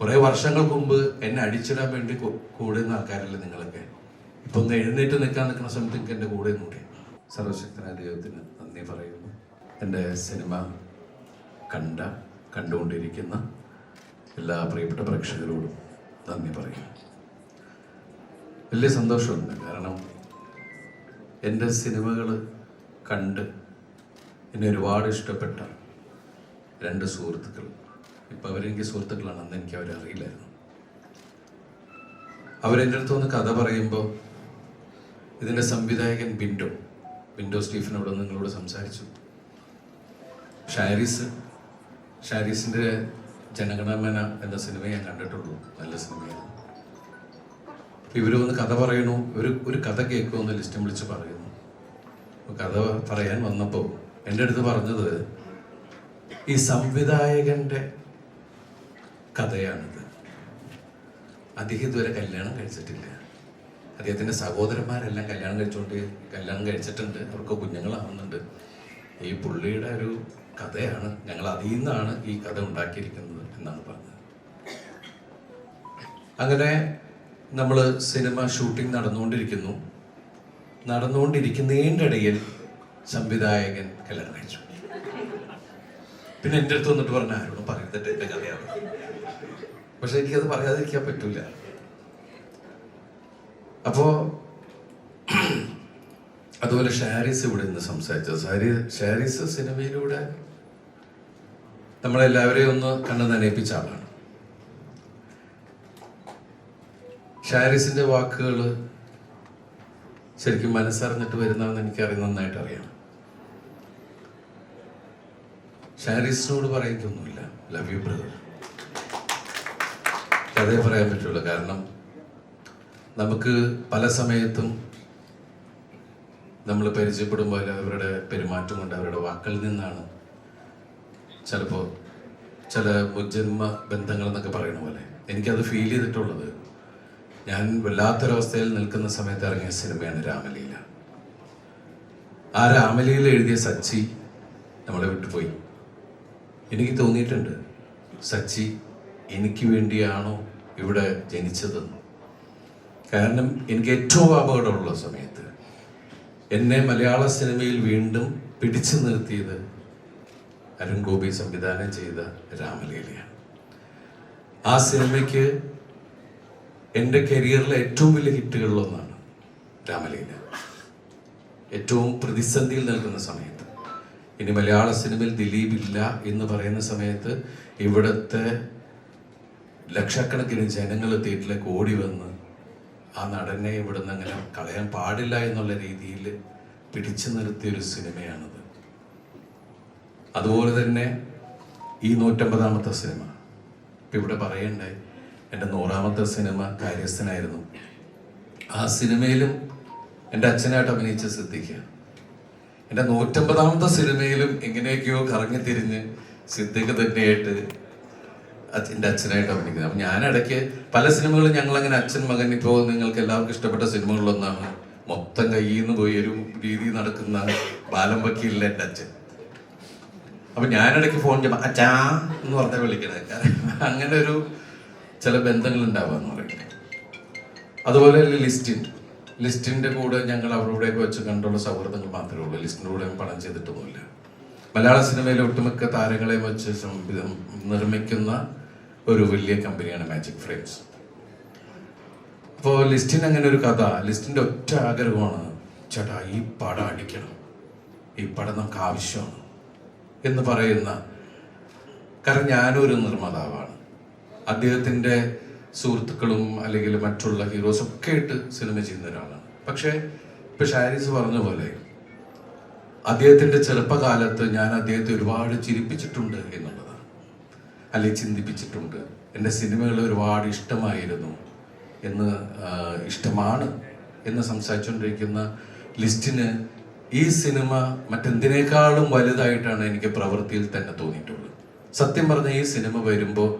കുറേ വർഷങ്ങൾക്ക് മുമ്പ് എന്നെ അടിച്ചിടാൻ വേണ്ടി കൂടെ നിന്ന ആൾക്കാരല്ലേ നിങ്ങളൊക്കെ? ഇപ്പൊ ഒന്ന് എഴുന്നേറ്റ് നിൽക്കാൻ നിൽക്കുന്ന സമയത്ത് എനിക്ക് എന്റെ കൂടെ കൂടെ. സർവശക്തനായ ദൈവത്തിന് നന്ദി പറയുന്നു. എന്റെ സിനിമ കണ്ട കണ്ടുകൊണ്ടിരിക്കുന്ന എല്ലാ പ്രിയപ്പെട്ട പ്രേക്ഷകരോടും നന്ദി പറയുന്നു. വലിയ സന്തോഷമുണ്ട്. കാരണം എന്റെ സിനിമകൾ കണ്ട് എന്നെ ഒരുപാട് ഇഷ്ടപ്പെട്ട രണ്ട് സുഹൃത്തുക്കൾ ഇപ്പം അവരെനിക്ക് സുഹൃത്തുക്കളാണ് അന്ന് എനിക്ക് അവരെ അറിയില്ലായിരുന്നു. അവരെന്റെ അടുത്ത് വന്ന് കഥ പറയുമ്പോൾ ഇതിന്റെ സംവിധായകൻ ബിൻഡോ ബിൻഡോ സ്റ്റീഫനോട് നിങ്ങളോട് സംസാരിച്ചു. ഷാരിസ് ഷാരിസിന്റെ ജനഗണമന എന്ന സിനിമ ഞാൻ കണ്ടിട്ടുള്ളൂ. നല്ല സിനിമയാണ്. ഇവർ വന്ന് കഥ പറയണു ഒരു ഒരു കഥ കേൾക്കുമെന്ന് ലിസ്റ്റ് വിളിച്ച് പറയുന്നു. കഥ പറയാൻ വന്നപ്പോൾ എന്റെ അടുത്ത് പറഞ്ഞത് ഈ സംവിധായകന്റെ കഥയാണിത്. അദ്ദേഹം ഇതുവരെ കല്യാണം കഴിച്ചിട്ടില്ല. അദ്ദേഹത്തിന്റെ സഹോദരന്മാരെല്ലാം കല്യാണം കഴിച്ചുകൊണ്ട് കല്യാണം കഴിച്ചിട്ടുണ്ട്. അവർക്ക് കുഞ്ഞുങ്ങളാവുന്നുണ്ട്. ഈ പുള്ളിയുടെ ഒരു കഥയാണ് ഞങ്ങൾ അതിൽ നിന്നാണ് ഈ കഥ ഉണ്ടാക്കിയിരിക്കുന്നത് എന്നാണ് പറഞ്ഞത്. അങ്ങനെ നമ്മൾ സിനിമ ഷൂട്ടിംഗ് നടന്നുകൊണ്ടിരിക്കുന്നു. നടന്നുകൊണ്ടിരിക്കുന്നതിന്റെ ഇടയിൽ സംവിധായകൻ കല്യാണം കഴിച്ചു. പിന്നെ എന്റെ അടുത്ത് വന്നിട്ട് പറഞ്ഞ ആരോടും പറയുന്നത് എന്റെ കഥയാണ്. പക്ഷെ എനിക്കത് പറയാതിരിക്കാൻ പറ്റൂല. അപ്പോ അതുപോലെ ഷാരിസ് ഇവിടെ നിന്ന് സംസാരിച്ചത്. സാരി ഷാരിസ് സിനിമയിലൂടെ നമ്മളെല്ലാവരെയും ഒന്ന് കണ്ണു നനയിപ്പിച്ച ആളാണ്. ഷാരിസിന്റെ വാക്കുകൾ ശരിക്കും മനസ്സറിഞ്ഞിട്ട് വരുന്നതെന്ന് എനിക്കറിയാം നന്നായിട്ട് അറിയാം ഷാരിസിനോട് പറയത്തൊന്നുമില്ല. ലവ് യു ബ്രദർ അതേ പറയാൻ പറ്റുള്ളൂ. കാരണം നമുക്ക് പല സമയത്തും നമ്മൾ പരിചയപ്പെടുമ്പോൾ അവരുടെ പെരുമാറ്റം കൊണ്ട് അവരുടെ വാക്കിൽ നിന്നാണ് ചിലപ്പോൾ ചില മുജ്ജന്മ ബന്ധങ്ങൾ എന്നൊക്കെ പറയുന്ന പോലെ. എനിക്കത് ഫീൽ ചെയ്തിട്ടുള്ളത് ഞാൻ വല്ലാത്തൊരവസ്ഥയിൽ നിൽക്കുന്ന സമയത്ത് ഇറങ്ങിയ സിനിമയാണ് രാമലീല. ആ രാമലീല എഴുതിയ സച്ചി നമ്മളെ വിട്ടുപോയി. എനിക്ക് തോന്നിയിട്ടുണ്ട്. സച്ചി എനിക്ക് വേണ്ടിയാണോ ഇവിടെ ജനിച്ചതെന്ന്. കാരണം എനിക്ക് ഏറ്റവും അപകടമുള്ള സമയത്ത് എന്നെ മലയാള സിനിമയിൽ വീണ്ടും പിടിച്ചു നിർത്തിയത് അരുൺ ഗോപി സംവിധാനം ചെയ്ത രാമലീലയാണ്. ആ സിനിമയ്ക്ക് എന്റെ കരിയറിലെ ഏറ്റവും വലിയ ഹിറ്റുകളിലൊന്നാണ് രാമലീല. ഏറ്റവും പ്രതിസന്ധിയിൽ നിൽക്കുന്ന സമയത്ത് ഇനി മലയാള സിനിമയിൽ ദിലീപ് ഇല്ല എന്ന് പറയുന്ന സമയത്ത് ഇവിടുത്തെ ലക്ഷക്കണക്കിന് ജനങ്ങൾ തിയേറ്ററിലേക്ക് ഓടി വന്ന് ആ നടനെ ഇവിടുന്ന് അങ്ങനെ കളയാൻ പാടില്ല എന്നുള്ള രീതിയിൽ പിടിച്ചു നിർത്തിയ ഒരു സിനിമയാണത്. അതുപോലെ തന്നെ ഈ നൂറ്റമ്പതാമത്തെ സിനിമ. ഇപ്പം ഇവിടെ പറയണ്ടേ എന്റെ നൂറാമത്തെ സിനിമ കാര്യസ്ഥനായിരുന്നു. ആ സിനിമയിലും എന്റെ അച്ഛനായിട്ട് അഭിനയിച്ച സിദ്ദിഖ്. എന്റെ നൂറ്റമ്പതാമത്തെ സിനിമയിലും എങ്ങനെയൊക്കെയോ കറങ്ങി തിരിഞ്ഞ് സിദ്ദിഖ് തന്നെയായിട്ട് എന്റെ അച്ഛനായിട്ട് അഭിനയിക്കുന്നത്. അപ്പം ഞാൻ ഇടയ്ക്ക് പല സിനിമകളും ഞങ്ങൾ അങ്ങനെ അച്ഛൻ മകൻ ഇപ്പോൾ നിങ്ങൾക്ക് എല്ലാവർക്കും ഇഷ്ടപ്പെട്ട സിനിമകളിലൊന്നാണ് മൊത്തം കയ്യിൽ നിന്ന് പോയി ഒരു രീതി നടക്കുന്ന ബാലം വക്കീലിലെ എന്റെ അച്ഛൻ. അപ്പൊ ഞാനിടയ്ക്ക് ഫോൺ ചെയ്യുമ്പോൾ അച്ഛാ എന്ന് പറഞ്ഞാൽ വിളിക്കണേ. അങ്ങനെ ഒരു ചില ബന്ധങ്ങൾ ഉണ്ടാവുക എന്ന് പറയുന്നത് അതുപോലെ ലിസ്റ്റിൻ ലിസ്റ്റിന്റെ കൂടെ ഞങ്ങൾ അവരുടെ വെച്ച് കണ്ടുള്ള സൗഹൃദങ്ങൾ മാത്രമേ ഉള്ളൂ. ലിസ്റ്റിന്റെ കൂടെ പണം ചെയ്തിട്ടൊന്നുമില്ല. മലയാള സിനിമയിലെ ഒട്ടുമിക്ക താരങ്ങളെ വെച്ച് നിർമ്മിക്കുന്ന ഒരു വലിയ കമ്പനിയാണ് മാജിക് ഫ്രെയിംസ് അപ്പോൾ ലിസ്റ്റിന് അങ്ങനെ ഒരു കഥ ലിസ്റ്റിന്റെ ഒറ്റ ആഗ്രഹമാണ് ചേട്ടാ ഈ പടം അടിക്കണം. ഈ പടം നമുക്ക് ആവശ്യമാണ് എന്ന് പറയുന്ന. കാരണം ഞാനൊരു നിർമ്മാതാവാണ്. അദ്ദേഹത്തിന്റെ സുഹൃത്തുക്കളും അല്ലെങ്കിൽ മറ്റുള്ള ഹീറോസ് ഒക്കെ ആയിട്ട് സിനിമ ചെയ്യുന്ന ഒരാളാണ്. പക്ഷേ ഇപ്പൊ ഷാരിസ് പറഞ്ഞ പോലെ അദ്ദേഹത്തിന്റെ ചെറുപ്പകാലത്ത് ഞാൻ അദ്ദേഹത്തെ ഒരുപാട് ചിരിപ്പിച്ചിട്ടുണ്ട് എന്നുള്ളതാണ്. അല്ലെങ്കിൽ ചിന്തിപ്പിച്ചിട്ടുണ്ട്. എന്റെ സിനിമകൾ ഒരുപാട് ഇഷ്ടമായിരുന്നു എന്ന് ഇഷ്ടമാണ് എന്ന് സംസാരിച്ചുകൊണ്ടിരിക്കുന്ന ലിസ്റ്റിന് ഈ സിനിമ മറ്റെന്തിനേക്കാളും വലുതായിട്ടാണ് എനിക്ക് പ്രവൃത്തിയിൽ തന്നെ തോന്നിയിട്ടുള്ളത്. സത്യം പറഞ്ഞ ഈ സിനിമ വരുമ്പോൾ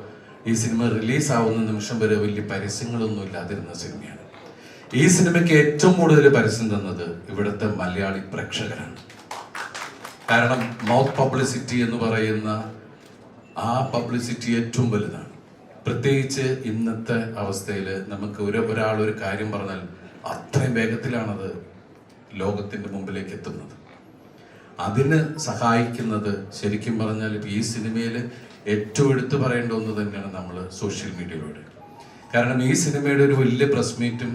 ഈ സിനിമ റിലീസ് ആവുന്ന നിമിഷം വരെ വലിയ പരസ്യങ്ങളൊന്നും ഇല്ലാതിരുന്ന സിനിമയാണ്. ഈ സിനിമയ്ക്ക് ഏറ്റവും കൂടുതൽ പരസ്യം തന്നത് ഇവിടുത്തെ മലയാളി പ്രേക്ഷകരാണ്. കാരണം മൗത്ത് പബ്ലിസിറ്റി എന്ന് പറയുന്ന ആ പബ്ലിസിറ്റി ഏറ്റവും വലുതാണ്. പ്രത്യേകിച്ച് ഇന്നത്തെ അവസ്ഥയിൽ നമുക്ക് ഒരു ഒരാൾ ഒരു കാര്യം പറഞ്ഞാൽ അത്രയും വേഗത്തിലാണത് ലോകത്തിന്റെ മുമ്പിലേക്ക് എത്തുന്നത്. അതിന് സഹായിക്കുന്നത് ശരിക്കും പറഞ്ഞാൽ ഈ സിനിമയിൽ ഏറ്റവും എടുത്തു പറയേണ്ട ഒന്ന് തന്നെയാണ് നമ്മൾ സോഷ്യൽ മീഡിയയിലൂടെ കാരണം ഈ സിനിമയുടെ ഒരു വലിയ പ്രസ് മീറ്റും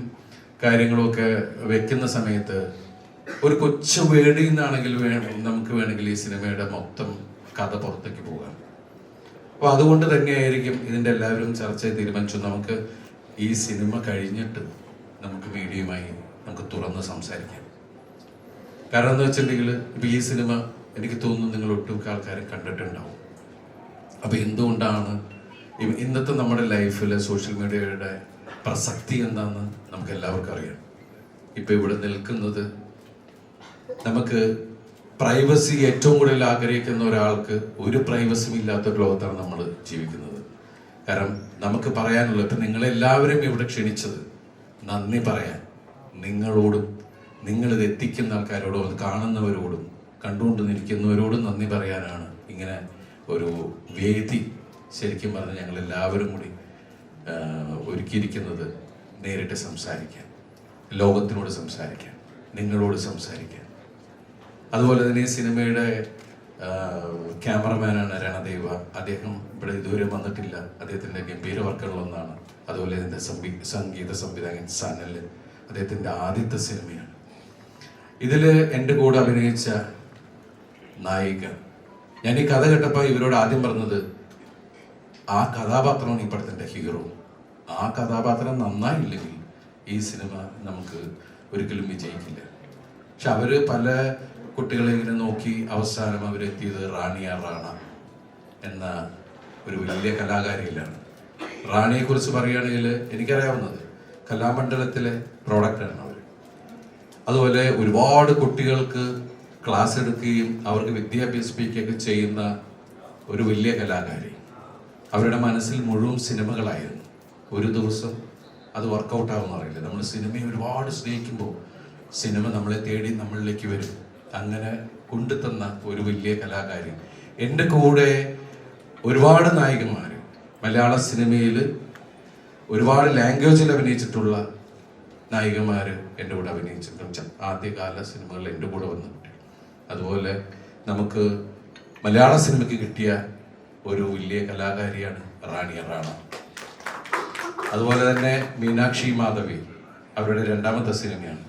കാര്യങ്ങളൊക്കെ വെക്കുന്ന സമയത്ത് ഒരു കൊച്ചു വേടിയിൽ നിന്നാണെങ്കിൽ വേണം നമുക്ക് വേണമെങ്കിൽ ഈ സിനിമയുടെ മൊത്തം കഥ പുറത്തേക്ക് പോകാം അപ്പൊ അതുകൊണ്ട് തന്നെയായിരിക്കും ഇതിന്റെ എല്ലാവരും ചർച്ച ചെയ്ത് തീരുമാനിച്ചു. നമുക്ക് ഈ സിനിമ കഴിഞ്ഞിട്ട് നമുക്ക് മീഡിയയുമായി നമുക്ക് തുറന്ന് സംസാരിക്കാം. കാരണം എന്ന് വെച്ചിട്ടുണ്ടെങ്കിൽ ഇപ്പൊ ഈ സിനിമ എനിക്ക് തോന്നുന്നു നിങ്ങൾ ഒട്ടുമിക്ക ആൾക്കാരും കണ്ടിട്ടുണ്ടാവും. അപ്പൊ എന്തുകൊണ്ടാണ് ഇന്നത്തെ നമ്മുടെ ലൈഫിൽ സോഷ്യൽ മീഡിയയുടെ പ്രസക്തി എന്താണെന്ന് നമുക്ക് എല്ലാവർക്കും അറിയാം. ഇപ്പൊ ഇവിടെ നിൽക്കുന്നത് നമുക്ക് പ്രൈവസി ഏറ്റവും കൂടുതൽ ആഗ്രഹിക്കുന്ന ഒരാൾക്ക് ഒരു പ്രൈവസിയും ഇല്ലാത്ത ലോകത്താണ് നമ്മൾ ജീവിക്കുന്നത്. കാരണം നമുക്ക് പറയാനുള്ളത് ഇപ്പം നിങ്ങളെല്ലാവരും ഇവിടെ ക്ഷണിച്ചത് നന്ദി പറയാൻ. നിങ്ങളോടും നിങ്ങളിത് എത്തിക്കുന്ന ആൾക്കാരോടും അത് കാണുന്നവരോടും കണ്ടുകൊണ്ട് നിൽക്കുന്നവരോടും നന്ദി പറയാനാണ് ഇങ്ങനെ ഒരു വേദി ശരിക്കും പറഞ്ഞാൽ ഞങ്ങൾ എല്ലാവരും കൂടി ഒരുക്കിയിരിക്കുന്നത് നേരിട്ട് സംസാരിക്കാൻ ലോകത്തിനോട് സംസാരിക്കാൻ നിങ്ങളോട് സംസാരിക്കാൻ. അതുപോലെ തന്നെ സിനിമയുടെ ക്യാമറമാനാണ് രണദേവ. അദ്ദേഹം ഇവിടെ ഇതുവരെ വന്നിട്ടില്ല. അദ്ദേഹത്തിന്റെ ഗംഭീര വർക്കുകളൊന്നാണ് അതുപോലെ ഇതിന്റെ സംവി സംഗീത സംവിധായകൻ സനൽ അദ്ദേഹത്തിന്റെ ആദ്യത്തെ സിനിമയാണ്. ഇതിൽ എന്റെ കൂടെ അഭിനയിച്ച നായിക ഞാൻ ഈ കഥ കേട്ടപ്പോൾ ഇവരോട് ആദ്യം പറഞ്ഞത് ആ കഥാപാത്രമാണ് ഈ പടത്തിന്റെ ഹീറോ. ആ കഥാപാത്രം നന്നായില്ലെങ്കിൽ ഈ സിനിമ നമുക്ക് ഒരിക്കലും വിജയിക്കില്ല. പക്ഷെ അവർ പല കുട്ടികളെ ഇങ്ങനെ നോക്കി അവസാനം അവരെത്തിയത് റാണിയ റാണ എന്ന ഒരു വലിയ കലാകാരിയിലാണ്. റാണിയെ കുറിച്ച് പറയുകയാണെങ്കിൽ എനിക്കറിയാവുന്നത് കലാമണ്ഡലത്തിലെ പ്രോഡക്റ്റാണ് അവർ അതുപോലെ ഒരുപാട് കുട്ടികൾക്ക് ക്ലാസ് എടുക്കുകയും അവർക്ക് വിദ്യാഭ്യസിപ്പിക്കുകയൊക്കെ ചെയ്യുന്ന ഒരു വലിയ കലാകാരി. അവരുടെ മനസ്സിൽ മുഴുവൻ സിനിമകളായിരുന്നു. ഒരു ദിവസം അത് വർക്കൗട്ട് ആവുമെന്ന് അറിയില്ല. നമ്മൾ സിനിമയെ ഒരുപാട് സ്നേഹിക്കുമ്പോൾ സിനിമ നമ്മളെ തേടി നമ്മളിലേക്ക് വരും. അങ്ങനെ കൊണ്ടുതന്ന ഒരു വലിയ കലാകാരി. എന്റെ കൂടെ ഒരുപാട് നായികന്മാർ മലയാള സിനിമയിൽ ഒരുപാട് ലാംഗ്വേജിൽ അഭിനയിച്ചിട്ടുള്ള നായികമാർ എന്റെ കൂടെ അഭിനയിച്ചിട്ടുണ്ട്. ആദ്യകാല സിനിമകൾ എന്റെ കൂടെ വന്നിട്ടുണ്ട്. അതുപോലെ നമുക്ക് മലയാള സിനിമയ്ക്ക് കിട്ടിയ ഒരു വലിയ കലാകാരിയാണ് റാണി റാണ. അതുപോലെ തന്നെ മീനാക്ഷി മാധവി അവരുടെ രണ്ടാമത്തെ സിനിമയാണ്.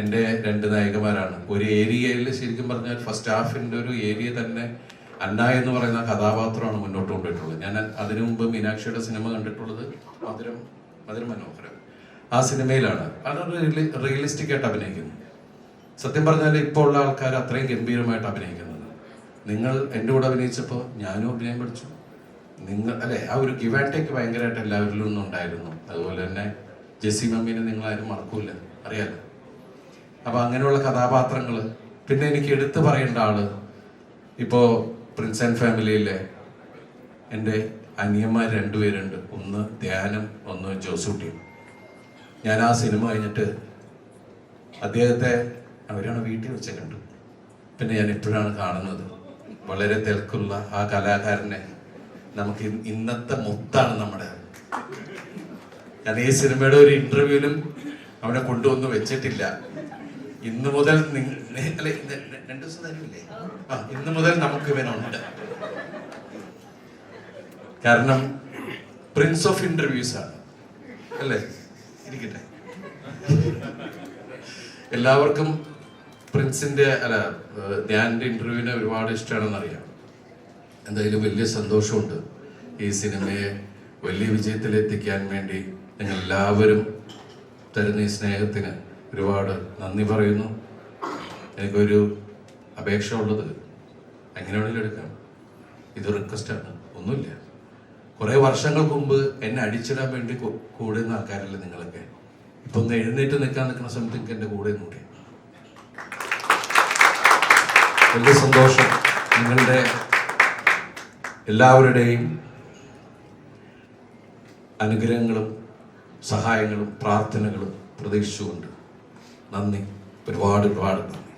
എന്റെ രണ്ട് നായികമാരാണ് ഒരു ഏരിയയിൽ ശരിക്കും പറഞ്ഞാൽ ഫസ്റ്റ് ഹാഫിന്റെ ഒരു ഏരിയ തന്നെ അന്ന എന്ന് പറയുന്ന കഥാപാത്രമാണ് മുന്നോട്ട് കൊണ്ടുപോയിട്ടുള്ളത്. ഞാൻ അതിനു മുമ്പ് മീനാക്ഷിയുടെ സിനിമ കണ്ടിട്ടുള്ളത് മധുരം മധുരം മനോഹരം ആ സിനിമയിലാണ്. വളരെ റിയലിസ്റ്റിക് ആയിട്ട് അഭിനയിക്കുന്നു. സത്യം പറഞ്ഞാൽ ഇപ്പോൾ ഉള്ള ആൾക്കാർ അത്രയും ഗംഭീരമായിട്ട് അഭിനയിക്കുന്നത്. നിങ്ങൾ എന്റെ കൂടെ അഭിനയിച്ചപ്പോൾ ഞാനും അഭിനയം പഠിച്ചു. നിങ്ങൾ അല്ലെ ആ ഒരു ഗിവ് ആൻഡ് ടേക്ക് ഭയങ്കരമായിട്ട് എല്ലാവരിലും ഒന്നും ഉണ്ടായിരുന്നു അതുപോലെ തന്നെ ജെസ്സി മമ്മീനെ നിങ്ങൾ ആരും മറക്കൂല. അറിയാലോ? അപ്പോൾ അങ്ങനെയുള്ള കഥാപാത്രങ്ങൾ പിന്നെ എനിക്ക് എടുത്തു പറയേണ്ട ആൾ ഇപ്പോ പ്രിൻസ് ആൻഡ് ഫാമിലിയിലെ എന്റെ അനിയന്മാർ രണ്ടുപേരുണ്ട്. ഒന്ന് ധ്യാനം ഒന്ന് ജോസൂട്ടിയും ഞാൻ ആ സിനിമ കഴിഞ്ഞിട്ട് അദ്ദേഹത്തെ അവരാണ് വീട്ടിൽ വെച്ച് കണ്ടു പിന്നെ ഞാൻ ഇപ്പോഴാണ് കാണുന്നത്. വളരെ തിരക്കുള്ള ആ കലാകാരനെ നമുക്ക് ഇന്നത്തെ മുത്താണ് നമ്മുടെ. ഞാൻ ഈ സിനിമയുടെ ഒരു ഇന്റർവ്യൂവിലും അവിടെ കൊണ്ടുവന്ന് വെച്ചിട്ടില്ല. ഇന്ന് മുതൽ രണ്ടു ദിവസം തരുമില്ലേ ആ ഇന്ന് മുതൽ നമുക്ക് ഇവനുണ്ട്. കാരണം പ്രിൻസ് ഓഫ് ഇന്റർവ്യൂസ് ആണ്. അല്ലേ? ഇരിക്കട്ടെ. എല്ലാവർക്കും പ്രിൻസിന്റെ അല്ല ധ്യാനിന്റെ ഇന്റർവ്യൂവിനെ ഒരുപാട് ഇഷ്ടമാണെന്ന് അറിയാം എന്തായാലും വലിയ സന്തോഷമുണ്ട് ഈ സിനിമയെ വലിയ വിജയത്തിലെത്തിക്കാൻ വേണ്ടി നിങ്ങൾ എല്ലാവരും തരുന്ന ഈ സ്നേഹത്തിന് ഒരുപാട് നന്ദി പറയുന്നു. എനിക്കൊരു അപേക്ഷ ഉള്ളത് എങ്ങനെ വേണമെങ്കിലും എടുക്കാം. ഇത് റിക്വസ്റ്റാണ്. ഒന്നുമില്ല. കുറേ വർഷങ്ങൾക്ക് മുമ്പ് എന്നെ അടിച്ചിടാൻ വേണ്ടി കൂടുന്ന ആൾക്കാരല്ലേ നിങ്ങളൊക്കെ. ഇപ്പൊ ഒന്ന് എഴുന്നേറ്റ് നിൽക്കാൻ നിൽക്കുന്ന സമയത്ത് എനിക്ക് എന്റെ കൂടെ കൂടി വലിയ സന്തോഷം നിങ്ങളുടെ എല്ലാവരുടെയും അനുഗ്രഹങ്ങളും സഹായങ്ങളും പ്രാർത്ഥനകളും പ്രതീക്ഷിച്ചുകൊണ്ട് നന്ദി. ഒരുപാട് ഒരുപാട് നന്ദി.